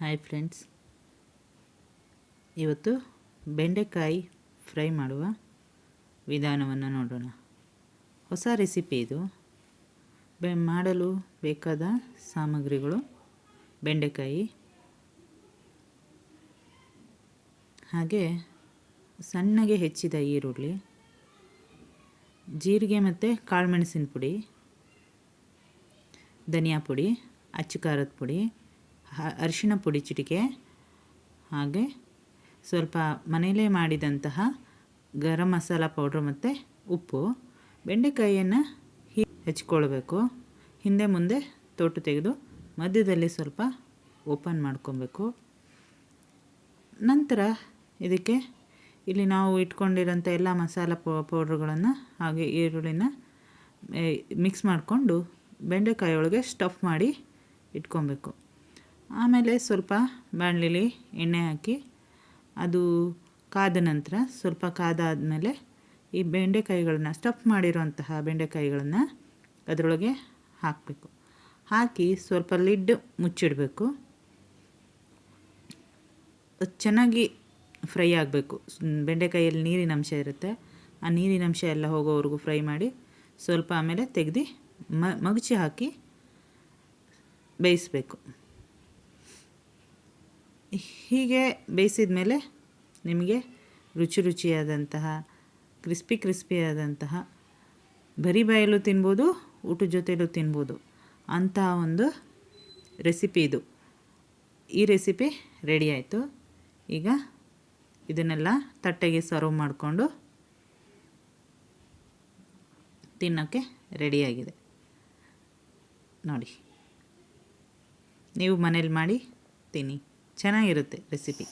Hi friends ಇವತ್ತು ಬೆಂಡೆಕಾಯಿ fry ಮಾಡುವ ವಿಧಾನವನ್ನು ನೋಡೋಣ. ಹೊಸ ರೆಸಿಪಿ ಇದು. ಬೆ, ಮಾಡಲು ಬೇಕಾದ ಸಾಮಗ್ರಿಗಳು ಬೆಂಡೆಕಾಯಿ. ಹಾಗೆ ಸಣ್ಣಗೆ ಹೆಚ್ಚಿದ ಈರುಳ್ಳಿ, ಜೀರಿಗೆ ಮತ್ತು ಕಾಳುಮೆಣಸಿನ ಪುಡಿ, ಧನಿಯಾ ಪುಡಿ ಅಚ್ಚು ಖಾರದ ಪುಡಿ ಅರಿಶಿಣ ಪುಡಿ ಚಿಟಿಕೆ, ಹಾಗೆ ಸ್ವಲ್ಪ ಮನೆಯಲ್ಲೇ ಮಾಡಿದಂತಹ ಗರಂ ಮಸಾಲ ಪೌಡ್ರ್ ಮತ್ತು ಉಪ್ಪು, ಬೆಂಡೆಕಾಯಿಯನ್ನು ಹಿ ಹೆಚ್ಕೊಳ್ಬೇಕು ಹಿಂದೆ ಮುಂದೆ ತೊಟ್ಟು ತೆಗೆದು ಮಧ್ಯದಲ್ಲಿ ಸ್ವಲ್ಪ ಓಪನ್ ಮಾಡ್ಕೊಬೇಕು. ನಂತರ ಇದಕ್ಕೆ ಇಲ್ಲಿ ನಾವು ಇಟ್ಕೊಂಡಿರೋಂಥ ಎಲ್ಲ ಮಸಾಲ ಪೌಡ್ರ್ಗಳನ್ನು ಹಾಗೆ ಈರುಳ್ಳಿನ ಮಿಕ್ಸ್ ಮಾಡಿಕೊಂಡು ಬೆಂಡೆಕಾಯಿ ಒಳಗೆ ಸ್ಟಫ್ ಮಾಡಿ ಇಟ್ಕೊಬೇಕು. ಆಮೇಲೆ ಸ್ವಲ್ಪ ಬಾಣಲಿಲಿ ಎಣ್ಣೆ ಹಾಕಿ, ಅದು ಕಾದ ನಂತರ ಸ್ವಲ್ಪ ಕಾದಾದಮೇಲೆ ಈ ಬೆಂಡೆಕಾಯಿಗಳನ್ನ ಸ್ಟಫ್ ಮಾಡಿರುವಂತಹ ಬೆಂಡೆಕಾಯಿಗಳನ್ನು ಅದರೊಳಗೆ ಹಾಕಬೇಕು. ಹಾಕಿ ಸ್ವಲ್ಪ ಲಿಡ್ ಮುಚ್ಚಿಡಬೇಕು. ಚೆನ್ನಾಗಿ ಫ್ರೈ ಆಗಬೇಕು. ಬೆಂಡೆಕಾಯಿಯಲ್ಲಿ ನೀರಿನ ಅಂಶ ಇರುತ್ತೆ. ಆ ನೀರಿನ ಅಂಶ ಎಲ್ಲ ಹೋಗೋವರೆಗೂ ಫ್ರೈ ಮಾಡಿ ಸ್ವಲ್ಪ ಆಮೇಲೆ ತೆಗೆದು ಮಗುಚಿ ಹಾಕಿ ಬೇಯಿಸಬೇಕು. ಹೀಗೆ ಬೇಯಿಸಿದ ಮೇಲೆ ನಿಮಗೆ ರುಚಿ ರುಚಿಯಾದಂತಹ, ಕ್ರಿಸ್ಪಿ ಕ್ರಿಸ್ಪಿಯಾದಂತಹ ಬರೀ ಬಾಯಲ್ಲೂ ತಿನ್ಬೋದು, ಊಟದ ಜೊತೆಯಲ್ಲೂ ತಿನ್ಬೋದು. ಅಂತಹ ಒಂದು ರೆಸಿಪಿ ಇದು. ಈ ರೆಸಿಪಿ ರೆಡಿ ಆಯಿತು. ಈಗ ಇದನ್ನೆಲ್ಲ ತಟ್ಟೆಗೆ ಸರ್ವ್ ಮಾಡಿಕೊಂಡು ತಿನ್ನೋಕ್ಕೆ ರೆಡಿಯಾಗಿದೆ ನೋಡಿ, ನೀವು ಮನೇಲಿ ಮಾಡಿ ತಿನ್ನಿ. ಚೆನ್ನಾಗಿರುತ್ತೆ ರೆಸಿಪಿ.